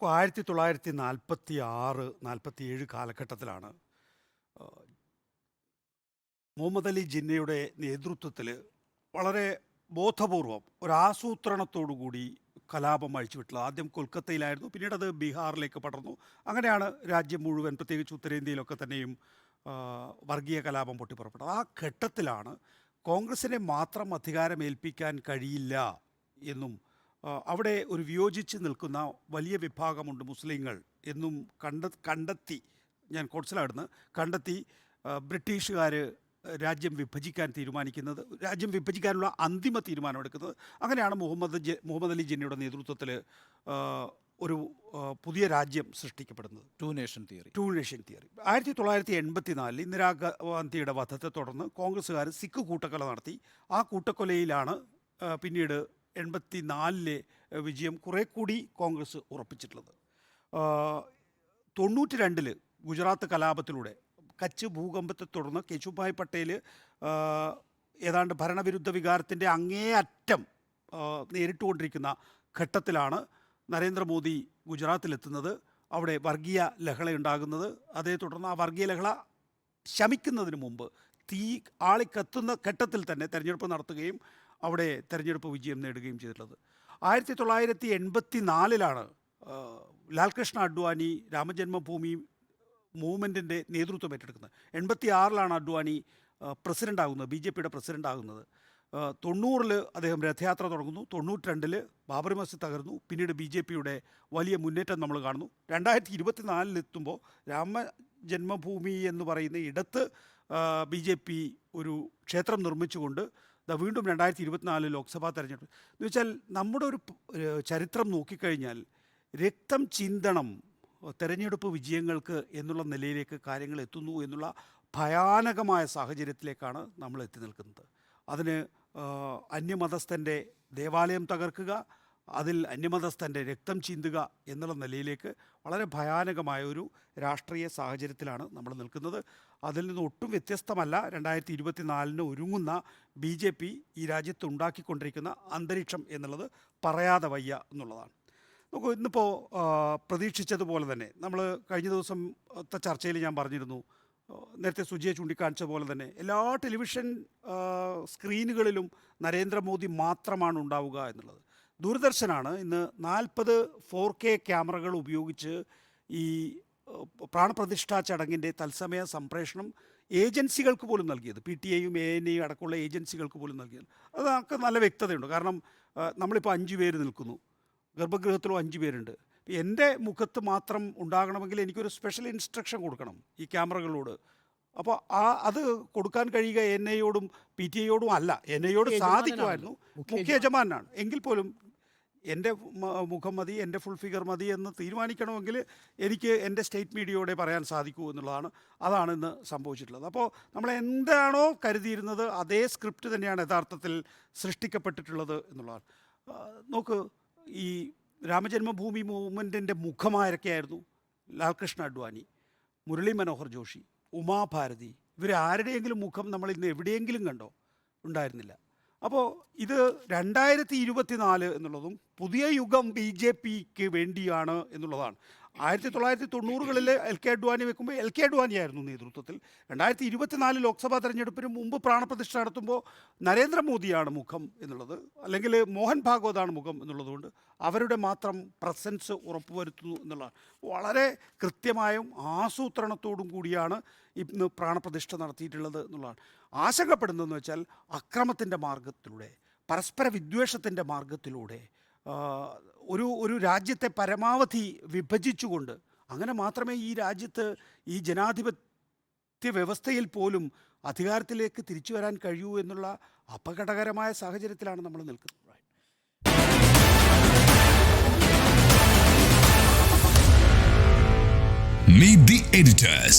ആയിരത്തി തൊള്ളായിരത്തി നാൽപ്പത്തി ആറ് നാൽപ്പത്തി ഏഴ് കാലഘട്ടത്തിലാണ് മുഹമ്മദ് അലി ജിന്നയുടെ നേതൃത്വത്തിൽ വളരെ ബോധപൂർവം ഒരാസൂത്രണത്തോടു കൂടി കലാപം അഴിച്ചുവിട്ടുള്ളത് ആദ്യം കൊൽക്കത്തയിലായിരുന്നു പിന്നീട് അത് ബീഹാറിലേക്ക് പടർന്നു. അങ്ങനെയാണ് രാജ്യം മുഴുവൻ പ്രത്യേകിച്ച് ഉത്തരേന്ത്യയിലൊക്കെ തന്നെയും വർഗീയ കലാപം പൊട്ടിപ്പുറപ്പെട്ടത്. ആ ഘട്ടത്തിലാണ് കോൺഗ്രസിനെ മാത്രം അധികാരമേൽപ്പിക്കാൻ കഴിയില്ല എന്നും അവിടെ ഒരു വിയോജിച്ച് നിൽക്കുന്ന വലിയ വിഭാഗമുണ്ട് മുസ്ലിങ്ങൾ എന്നും കണ്ട കണ്ടെത്തി ഞാൻ കോട്സിലാടുന്ന് കണ്ടെത്തി ബ്രിട്ടീഷുകാർ രാജ്യം വിഭജിക്കാൻ തീരുമാനിക്കുന്നത് രാജ്യം വിഭജിക്കാനുള്ള അന്തിമ തീരുമാനമെടുക്കുന്നത്. അങ്ങനെയാണ് മുഹമ്മദ് ജെ മുഹമ്മദ് അലി ജിന്നയുടെ നേതൃത്വത്തിൽ ഒരു പുതിയ രാജ്യം സൃഷ്ടിക്കപ്പെടുന്നത്. Two nation theory two nation theory ആയിരത്തി തൊള്ളായിരത്തി എൺപത്തി നാലിൽ ഇന്ദിരാഗാന്ധിയുടെ വധത്തെ തുടർന്ന് കോൺഗ്രസ്സുകാർ സിഖ് കൂട്ടക്കൊല നടത്തി. ആ കൂട്ടക്കൊലയിലാണ് പിന്നീട് എൺപത്തി നാലിലെ വിജയം കുറെ കൂടി കോൺഗ്രസ് ഉറപ്പിച്ചിട്ടുള്ളത്. തൊണ്ണൂറ്റി രണ്ടിൽ ഗുജറാത്ത് കലാപത്തിലൂടെ കച്ച് ഭൂകമ്പത്തെ തുടർന്ന് കേശുഭായ് പട്ടേൽ ഏതാണ്ട് ഭരണവിരുദ്ധ വികാരത്തിന്റെ അങ്ങേയറ്റം നേരിട്ടുകൊണ്ടിരിക്കുന്ന ഘട്ടത്തിലാണ് നരേന്ദ്രമോദി ഗുജറാത്തിലെത്തുന്നത്. അവിടെ വർഗീയ ലഹളയുണ്ടാകുന്നത്. അതേ തുടർന്ന് ആ വർഗീയ ലഹള ശമിക്കുന്നതിന് മുമ്പ് തീ ആളിക്കത്തുന്ന ഘട്ടത്തിൽ തന്നെ തെരഞ്ഞെടുപ്പ് നടത്തുകയും അവിടെ തെരഞ്ഞെടുപ്പ് വിജയം നേടുകയും ചെയ്തിട്ടുള്ളത്. ആയിരത്തി തൊള്ളായിരത്തി എൺപത്തി നാലിലാണ് ലാൽകൃഷ്ണ അഡ്വാനി രാമജന്മഭൂമി മൂവ്മെന്റിന്റെ നേതൃത്വം ഏറ്റെടുക്കുന്നത്. എൺപത്തി ആറിലാണ് അഡ്വാനി പ്രസിഡന്റ് ആകുന്നത് ബി ജെ പിയുടെ പ്രസിഡന്റ് ആകുന്നത് തൊണ്ണൂറിൽ അദ്ദേഹം രഥയാത്ര തുടങ്ങുന്നു. തൊണ്ണൂറ്റി രണ്ടിൽ ബാബറി മസ്ജിദ് തകർന്നു. പിന്നീട് ബി ജെ പിയുടെ വലിയ മുന്നേറ്റം നമ്മൾ കാണുന്നു. രണ്ടായിരത്തി ഇരുപത്തിനാലിലെത്തുമ്പോൾ രാമ രാമജന്മഭൂമി എന്ന് പറയുന്ന ഇടത്ത് ബി ജെ പി ഒരു ക്ഷേത്രം നിർമ്മിച്ചുകൊണ്ട് വീണ്ടും രണ്ടായിരത്തി ഇരുപത്തിനാല് ലോക്സഭാ തെരഞ്ഞെടുപ്പ്. എന്ന് വെച്ചാൽ നമ്മുടെ ഒരു ചരിത്രം നോക്കിക്കഴിഞ്ഞാൽ രക്തം ചിന്തണം തെരഞ്ഞെടുപ്പ് വിജയങ്ങൾക്ക് എന്നുള്ള നിലയിലേക്ക് കാര്യങ്ങൾ എത്തുന്നു എന്നുള്ള ഭയാനകമായ സാഹചര്യത്തിലേക്കാണ് നമ്മൾ എത്തി നിൽക്കുന്നത്. അതിന് അന്യമതസ്ഥന്റെ ദേവാലയം തകർക്കുക അതിൽ അന്യമതസ്ഥന്റെ രക്തം ചിന്തുക എന്നുള്ള നിലയിലേക്ക് വളരെ ഭയാനകമായ ഒരു രാഷ്ട്രീയ സാഹചര്യത്തിലാണ് നമ്മൾ നിൽക്കുന്നത്. അതിൽ നിന്ന് ഒട്ടും വ്യത്യസ്തമല്ല രണ്ടായിരത്തി ഇരുപത്തിനാലിന് ഒരുങ്ങുന്ന ബി ജെ പി ഈ രാജ്യത്ത് ഉണ്ടാക്കിക്കൊണ്ടിരിക്കുന്ന അന്തരീക്ഷം എന്നുള്ളത് പറയാതെ വയ്യ എന്നുള്ളതാണ്. നോക്കൂ ഇന്നിപ്പോൾ പ്രതീക്ഷിച്ചതുപോലെ തന്നെ നമ്മൾ കഴിഞ്ഞ ദിവസത്തെ ചർച്ചയിൽ ഞാൻ പറഞ്ഞിരുന്നു നേരത്തെ സുജിയെ ചൂണ്ടിക്കാണിച്ച പോലെ തന്നെ എല്ലാ ടെലിവിഷൻ സ്ക്രീനുകളിലും നരേന്ദ്രമോദി മാത്രമാണ് ഉണ്ടാവുക എന്നുള്ളത്. ദൂരദർശനാണ്. ഇന്ന് നാൽപ്പത് ഫോർ കെ ക്യാമറകൾ ഉപയോഗിച്ച് ഈ പ്രാണപ്രതിഷ്ഠാ ചടങ്ങിന്റെ തത്സമയ സംപ്രേഷണം ഏജൻസികൾക്ക് പോലും നൽകിയത്. പി ടി എയും എ എൻ എയും അടക്കമുള്ള ഏജൻസികൾക്ക് പോലും നൽകിയത്. അത് നമുക്ക് നല്ല വ്യക്തതയുണ്ട്. കാരണം നമ്മളിപ്പോൾ അഞ്ച് പേര് നിൽക്കുന്നു. ഗർഭഗൃഹത്തിലും അഞ്ച് പേരുണ്ട്. എന്റെ മുഖത്ത് മാത്രം ഉണ്ടാകണമെങ്കിൽ എനിക്കൊരു സ്പെഷ്യൽ ഇൻസ്ട്രക്ഷൻ കൊടുക്കണം ഈ ക്യാമറകളോട്. അപ്പോൾ ആ അത് കൊടുക്കാൻ കഴിയുക എൻ ഐയോടും പി ടി ഐയോടും അല്ല. എൻ ഐയോട് സാധിക്കുമായിരുന്നു. മുഖ്യ യജമാനാണ്. എങ്കിൽ പോലും എന്റെ മുഖം മതി എന്റെ ഫുൾ ഫിഗർ മതി എന്ന് തീരുമാനിക്കണമെങ്കിൽ എനിക്ക് എന്റെ സ്റ്റേറ്റ് മീഡിയയോടെ പറയാൻ സാധിക്കൂ എന്നുള്ളതാണ് അതാണ് ഇന്ന് സംഭവിച്ചിട്ടുള്ളത്. അപ്പോൾ നമ്മൾ എന്താണോ കരുതിയിരുന്നത് അതേ സ്ക്രിപ്റ്റ് തന്നെയാണ് യഥാർത്ഥത്തിൽ സൃഷ്ടിക്കപ്പെട്ടിട്ടുള്ളത് എന്നുള്ളതാണ്. നോക്ക് ഈ രാമജന്മഭൂമി മൂവ്മെന്റിന്റെ മുഖമാരൊക്കെയായിരുന്നു ലാൽകൃഷ്ണ അഡ്വാനി മുരളി മനോഹർ ജോഷി ഉമാഭാരതി ഇവർ ആരുടെയെങ്കിലും മുഖം നമ്മൾ ഇന്ന് എവിടെയെങ്കിലും കണ്ടോ? ഉണ്ടായിരുന്നില്ല. അപ്പോൾ ഇത് രണ്ടായിരത്തി ഇരുപത്തിനാല് എന്നുള്ളതും പുതിയ യുഗം ബി ജെ പിക്ക് വേണ്ടിയാണ് എന്നുള്ളതാണ്. ആയിരത്തി തൊള്ളായിരത്തി തൊണ്ണൂറുകളിൽ എൽ കെ അഡ്വാനി വെക്കുമ്പോൾ എൽ കെ അഡ്വാനിയായിരുന്നു നേതൃത്വത്തിൽ. രണ്ടായിരത്തി ഇരുപത്തിനാല് ലോക്സഭാ തെരഞ്ഞെടുപ്പിന് മുമ്പ് പ്രാണപ്രതിഷ്ഠ നടത്തുമ്പോൾ നരേന്ദ്രമോദിയാണ് മുഖം എന്നുള്ളത്. അല്ലെങ്കിൽ മോഹൻ ഭാഗവതാണ് മുഖം എന്നുള്ളതുകൊണ്ട് അവരുടെ മാത്രം പ്രസൻസ് ഉറപ്പുവരുത്തുന്നു എന്നുള്ളതാണ്. വളരെ കൃത്യമായും ആസൂത്രണത്തോടും കൂടിയാണ് ഇന്ന് പ്രാണപ്രതിഷ്ഠ നടത്തിയിട്ടുള്ളത് എന്നുള്ളതാണ്. ആശങ്കപ്പെടുന്നതെന്ന് വെച്ചാൽ അക്രമത്തിന്റെ മാർഗത്തിലൂടെ പരസ്പര വിദ്വേഷത്തിന്റെ മാർഗത്തിലൂടെ ഒരു ഒരു രാജ്യത്തെ പരമാവധി വിഭജിച്ചുകൊണ്ട് അങ്ങനെ മാത്രമേ ഈ രാജ്യത്ത് ഈ ജനാധിപത്യ വ്യവസ്ഥയിൽ പോലും അധികാരത്തിലേക്ക് തിരിച്ചു വരാൻ കഴിയൂ എന്നുള്ള അപകടകരമായ സാഹചര്യത്തിലാണ് നമ്മൾ നിൽക്കുന്നത് Meet the editors.